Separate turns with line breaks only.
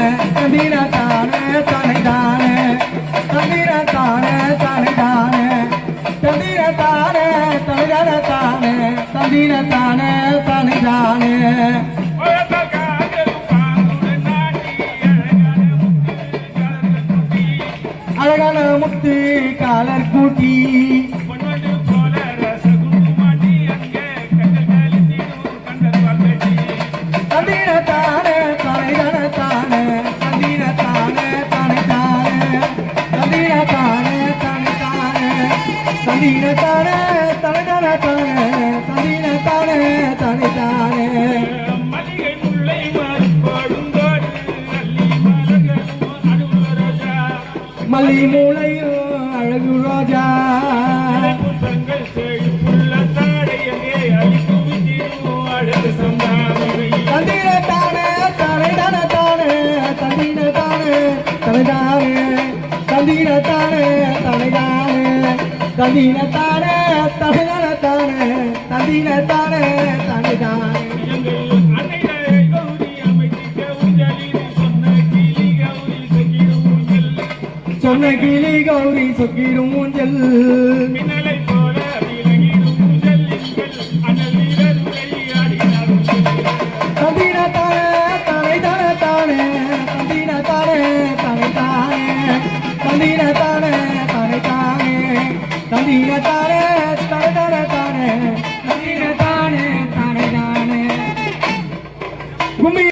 தந்திர தானே தானே தானே தந்திர தானே தானே தானே தந்திர தானே தந்திர தானே தந்திர தானே தானே அழகான முத்து காலர் கூட்டி தந்திர தானே தானே தானே தானே தானே தானே தானே
மல்லி
மூளையோ அழகு ரோஜா
புத்தங்கள் விட்டிடும்
தானே தானே தானே தானே தானே தானே
சொன்ன கிளி கௌரி
சொக்கிடும் ஊஞ்சல்.
மின்னலை நவீன தானே தர தர தானே நவீன தானே
தானே. தானே கும்மி